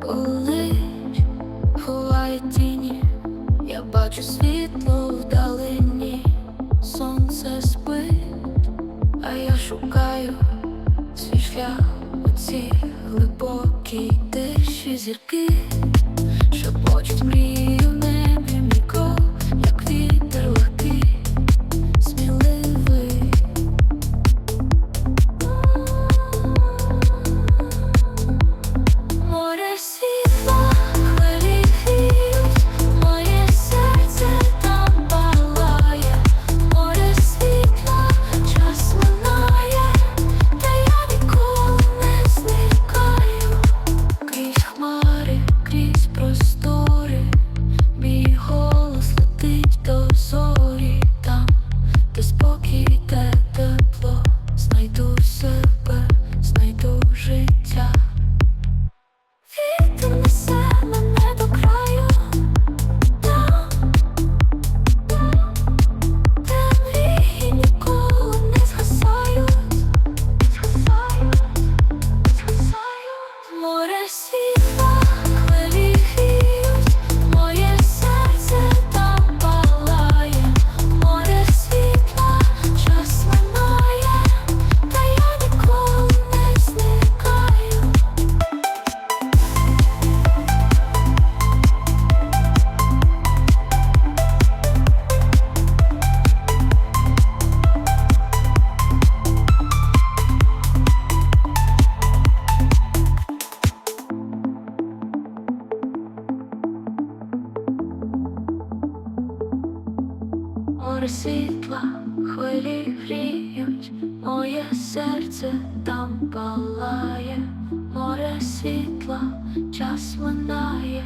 болить, я бачу світло вдалині, сонце спить, а я шукаю свій шлях у цій глибокій зірки. море світла, хвилі гріють, моє серце там палає, море світла, час минає,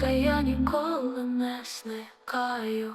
та я ніколи не зникаю.